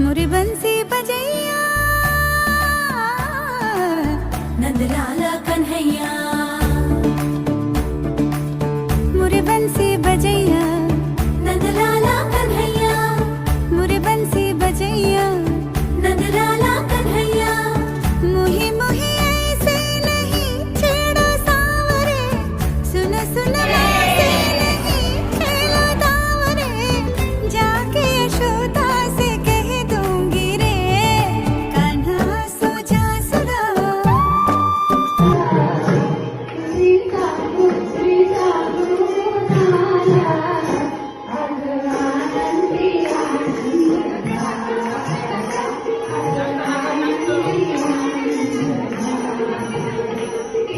मुरी बंसी बजैया। नंदलाल कन्हैया। मुरी बंसी बजैया।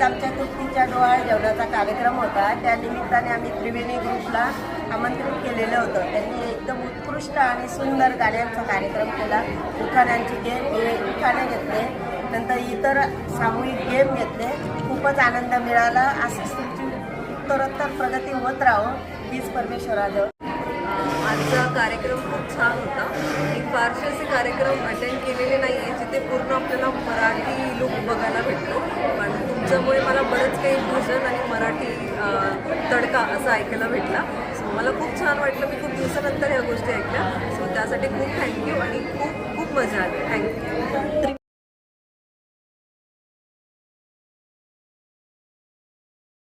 आज आमच्या कुस्तीच्या डोहाळ जेवणाचा कार्यक्रम होता. त्या निमित्ताने आम्ही त्रिवेणी ग्रुपला आमंत्रित केलेलं होतं. त्यांनी एकदम उत्कृष्ट आणि सुंदर गाण्यांचा कार्यक्रम केला. उखाण्यांचे गेम हे उखाणे घेतले. नंतर इतर सामूहिक गेम घेतले. खूपच खूपच आनंद मिळाला. असंच तुमची उत्तरोत्तर प्रगती होत राहो हीच परमेश्वराजवळ. आजचा कार्यक्रम खूप छान होता. मी फारसे असे कार्यक्रम अटेंड केलेले नाही आहे जिथे पूर्ण आपल्याला मराठी लुक बघायला भेटतो. पण त्याच्यामुळे मला बरंच काही भजन आणि मराठी तडका असं ऐकायला भेटला. सो मला खूप छान वाटलं. मी खूप दिवसानंतर ह्या गोष्टी ऐकल्या. सो त्यासाठी खूप थँक्यू आणि खूप खूप मजा आली. थँक्यू